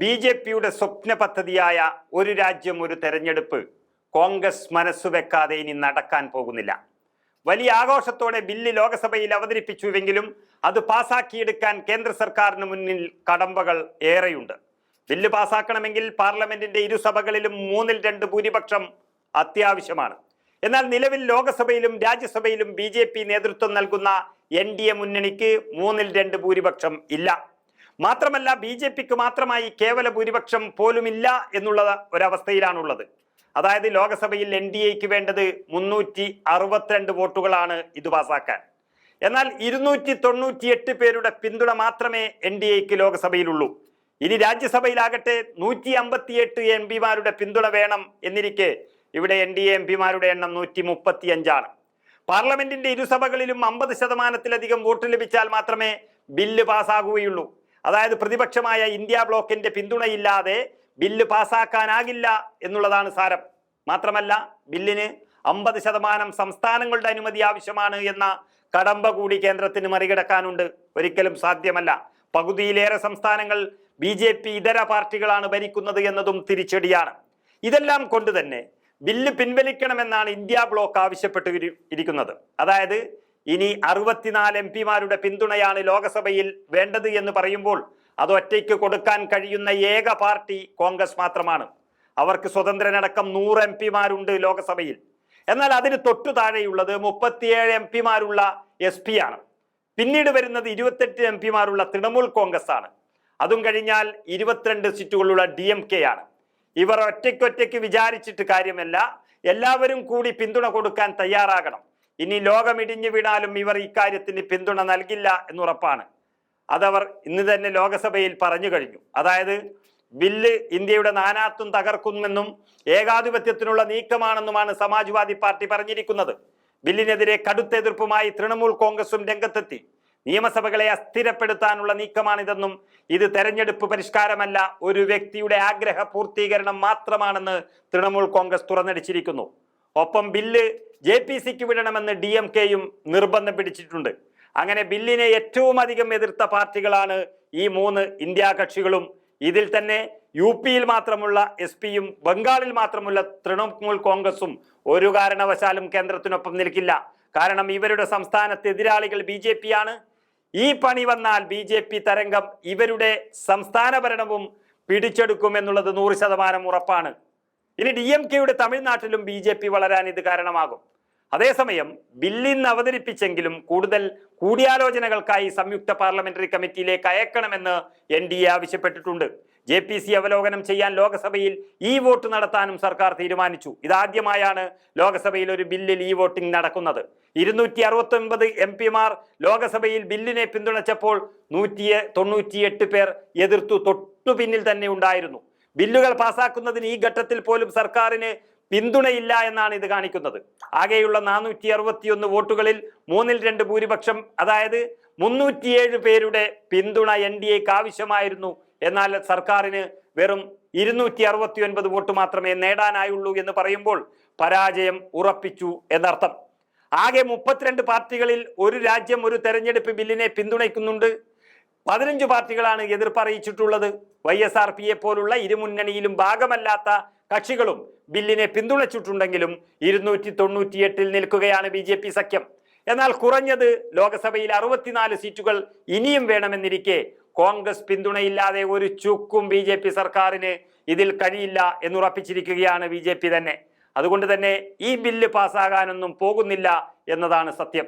B J പിയുടെ സ്വപ്ന പദ്ധതിയായ ഒരു രാജ്യം ഒരു തെരഞ്ഞെടുപ്പ് കോൺഗ്രസ് മനസ്സുവെക്കാതെ ഇനി നടക്കാൻ പോകുന്നില്ല. വലിയ ആഘോഷത്തോടെ ബില്ല് ലോക്സഭയിൽ അവതരിപ്പിച്ചുവെങ്കിലും അത് പാസാക്കിയെടുക്കാൻ കേന്ദ്ര സർക്കാരിന് മുന്നിൽ കടമ്പകൾ ഏറെയുണ്ട്. ബില്ല് പാസാക്കണമെങ്കിൽ പാർലമെന്റിന്റെ ഇരുസഭകളിലും മൂന്നിൽ രണ്ട് ഭൂരിപക്ഷം അത്യാവശ്യമാണ്. എന്നാൽ നിലവിൽ ലോക്സഭയിലും രാജ്യസഭയിലും ബി നേതൃത്വം നൽകുന്ന എൻ മുന്നണിക്ക് മൂന്നിൽ രണ്ട് ഭൂരിപക്ഷം ഇല്ല. മാത്രമല്ല ബി ജെ പിക്ക് മാത്രമായി കേവല ഭൂരിപക്ഷം പോലുമില്ല എന്നുള്ള ഒരവസ്ഥയിലാണുള്ളത്. അതായത് ലോക്സഭയിൽ എൻ ഡി എക്ക് വേണ്ടത് മുന്നൂറ്റി അറുപത്തിരണ്ട് വോട്ടുകളാണ് ഇത് പാസാക്കാൻ. എന്നാൽ ഇരുന്നൂറ്റി തൊണ്ണൂറ്റിയെട്ട് പേരുടെ പിന്തുണ മാത്രമേ എൻ ഡി എക്ക് ലോക്സഭയിലുള്ളൂ. ഇനി രാജ്യസഭയിലാകട്ടെ നൂറ്റി അമ്പത്തിയെട്ട് എം പിമാരുടെ പിന്തുണ വേണം എന്നിരിക്കെ ഇവിടെ എൻ ഡി എ എം പിമാരുടെ എണ്ണം നൂറ്റി മുപ്പത്തി അഞ്ചാണ് പാർലമെന്റിന്റെ ഇരുസഭകളിലും അമ്പത് ശതമാനത്തിലധികം വോട്ട് ലഭിച്ചാൽ മാത്രമേ ബില്ല് പാസ്സാകുകയുള്ളൂ അതായത് പ്രതിപക്ഷമായ ഇന്ത്യ ബ്ലോക്കിന്റെ പിന്തുണയില്ലാതെ ബില്ല് പാസാക്കാനാകില്ല എന്നുള്ളതാണ് സാരം. മാത്രമല്ല ബില്ലിന് അമ്പത് ശതമാനം സംസ്ഥാനങ്ങളുടെ അനുമതി ആവശ്യമാണ് എന്ന കടമ്പ കൂടി കേന്ദ്രത്തിന് മറികടക്കാനുണ്ട്. ഒരിക്കലും സാധ്യമല്ല. പകുതിയിലേറെ സംസ്ഥാനങ്ങൾ ബി ജെ പി ഇതര പാർട്ടികളാണ് ഭരിക്കുന്നത് എന്നതും തിരിച്ചടിയാണ്. ഇതെല്ലാം കൊണ്ട് തന്നെ ബില്ല് പിൻവലിക്കണമെന്നാണ് ഇന്ത്യ ബ്ലോക്ക് ആവശ്യപ്പെട്ടു ഇരിക്കുന്നത്. അതായത് ഇനി അറുപത്തിനാല് എം പിമാരുടെ പിന്തുണയാണ് ലോക്സഭയിൽ വേണ്ടത് എന്ന് പറയുമ്പോൾ അത് ഒറ്റയ്ക്ക് കൊടുക്കാൻ കഴിയുന്ന ഏക പാർട്ടി കോൺഗ്രസ് മാത്രമാണ്. അവർക്ക് സ്വതന്ത്രനടക്കം നൂറ് എം പിമാരുണ്ട് ലോക്സഭയിൽ. എന്നാൽ അതിന് തൊട്ടു താഴെയുള്ളത് മുപ്പത്തിയേഴ് എം പിമാരുള്ള എസ് പി ആണ്. പിന്നീട് വരുന്നത് ഇരുപത്തെട്ട് എം പിമാരുള്ള തൃണമൂൽ കോൺഗ്രസ് ആണ് അതും കഴിഞ്ഞാൽ ഇരുപത്തിരണ്ട് സീറ്റുകളുള്ള ഡി എം കെ ആണ് ഇവർ ഒറ്റയ്ക്കൊറ്റയ്ക്ക് വിചാരിച്ചിട്ട് കാര്യമല്ല എല്ലാവരും കൂടി പിന്തുണ കൊടുക്കാൻ തയ്യാറാകണം. ഇനി ലോകമിടിഞ്ഞു വീണാലും ഇവർ ഇക്കാര്യത്തിന് പിന്തുണ നൽകില്ല എന്നുറപ്പാണ്. അതവർ ഇന്ന് തന്നെ ലോകസഭയിൽ പറഞ്ഞു കഴിഞ്ഞു. അതായത് ബില്ല് ഇന്ത്യയുടെ നാനാത്വം തകർക്കുമെന്നും ഏകാധിപത്യത്തിനുള്ള നീക്കമാണെന്നുമാണ് സമാജ്വാദി പാർട്ടി പറഞ്ഞിരിക്കുന്നത്. ബില്ലിനെതിരെ കടുത്ത എതിർപ്പുമായി തൃണമൂൽ കോൺഗ്രസും രംഗത്തെത്തി. നിയമസഭകളെ അസ്ഥിരപ്പെടുത്താനുള്ള നീക്കമാണിതെന്നും ഇത് തെരഞ്ഞെടുപ്പ് പരിഷ്കാരമല്ല ഒരു വ്യക്തിയുടെ ആഗ്രഹ പൂർത്തീകരണം മാത്രമാണെന്ന് തൃണമൂൽ കോൺഗ്രസ് തുറന്നടിച്ചിരിക്കുന്നു. ഒപ്പം ബില്ല് ജെ പി സിക്ക് വിടണമെന്ന് ഡി എം കെയും നിർബന്ധം പിടിച്ചിട്ടുണ്ട്. അങ്ങനെ ബില്ലിനെ ഏറ്റവും അധികം എതിർത്ത പാർട്ടികളാണ് ഈ മൂന്ന് ഇന്ത്യാ കക്ഷികളും. ഇതിൽ തന്നെ യു പിയിൽ മാത്രമുള്ള എസ് പിയും ബംഗാളിൽ മാത്രമുള്ള തൃണമൂൽ കോൺഗ്രസും ഒരു കാരണവശാലും കേന്ദ്രത്തിനൊപ്പം നിൽക്കില്ല. കാരണം ഇവരുടെ സംസ്ഥാനത്തെ എതിരാളികൾ ബി ജെ പി ആണ് ഈ പണി വന്നാൽ ബി ജെ പി തരംഗം ഇവരുടെ സംസ്ഥാന ഭരണവും പിടിച്ചെടുക്കുമെന്നുള്ളത് നൂറ് ശതമാനം ഉറപ്പാണ്. ഇനി ഡി എം കെയുടെ തമിഴ്നാട്ടിലും ബി ജെ പി വളരാൻ ഇത് കാരണമാകും. അതേസമയം ബില്ലിന്ന് അവതരിപ്പിച്ചെങ്കിലും കൂടുതൽ കൂടിയാലോചനകൾക്കായി സംയുക്ത പാർലമെന്ററി കമ്മിറ്റിയിലേക്ക് അയക്കണമെന്ന് എൻ ഡി എ ആവശ്യപ്പെട്ടിട്ടുണ്ട്. ജെ പി സി അവലോകനം ചെയ്യാൻ ലോക്സഭയിൽ ഇ വോട്ട് നടത്താനും സർക്കാർ തീരുമാനിച്ചു. ഇതാദ്യമായാണ് ലോക്സഭയിൽ ഒരു ബില്ലിൽ ഇ വോട്ടിംഗ് നടക്കുന്നത്. ഇരുന്നൂറ്റി അറുപത്തി ഒൻപത് എം പിമാർ ലോക്സഭയിൽ ബില്ലിനെ പിന്തുണച്ചപ്പോൾ നൂറ്റി തൊണ്ണൂറ്റിയെട്ട് പേർ എതിർത്തു. തൊട്ടു പിന്നിൽ തന്നെ ഉണ്ടായിരുന്നു. ബില്ലുകൾ പാസാക്കുന്നതിന് ഈ ഘട്ടത്തിൽ പോലും സർക്കാരിന് പിന്തുണയില്ല എന്നാണ് ഇത് കാണിക്കുന്നത്. ആകെയുള്ള നാനൂറ്റി അറുപത്തിയൊന്ന് വോട്ടുകളിൽ മൂന്നിൽ രണ്ട് ഭൂരിപക്ഷം അതായത് മുന്നൂറ്റിയേഴ് പേരുടെ പിന്തുണ എൻ ഡി എക്ക് ആവശ്യമായിരുന്നു. എന്നാൽ സർക്കാരിന് വെറും ഇരുന്നൂറ്റി അറുപത്തി ഒൻപത് വോട്ട് മാത്രമേ നേടാനായുള്ളൂ എന്ന് പറയുമ്പോൾ പരാജയം ഉറപ്പിച്ചു എന്നർത്ഥം. ആകെ മുപ്പത്തിരണ്ട് പാർട്ടികളിൽ ഒരു രാജ്യം ഒരു തെരഞ്ഞെടുപ്പ് ബില്ലിനെ പിന്തുണയ്ക്കുന്നുണ്ട്. പതിനഞ്ച് പാർട്ടികളാണ് എതിർപ്പ് അറിയിച്ചിട്ടുള്ളത് വൈ എസ് ആർ പിയെ പോലുള്ള ഇരുമുന്നണിയിലും ഭാഗമല്ലാത്ത കക്ഷികളും ബില്ലിനെ പിന്തുണച്ചിട്ടുണ്ടെങ്കിലും ഇരുന്നൂറ്റി തൊണ്ണൂറ്റിയെട്ടിൽ നിൽക്കുകയാണ് ബി ജെ പി സഖ്യം. എന്നാൽ കുറഞ്ഞത് ലോക്സഭയിൽ അറുപത്തിനാല് സീറ്റുകൾ ഇനിയും വേണമെന്നിരിക്കെ കോൺഗ്രസ് പിന്തുണയില്ലാതെ ഒരു ചുക്കും ബി ജെ പി സർക്കാരിന് ഇതിൽ കഴിയില്ല എന്നുറപ്പിച്ചിരിക്കുകയാണ് ബി ജെ പി തന്നെ. അതുകൊണ്ട് തന്നെ ഈ ബില്ല് പാസ്സാകാനൊന്നും പോകുന്നില്ല എന്നതാണ് സത്യം.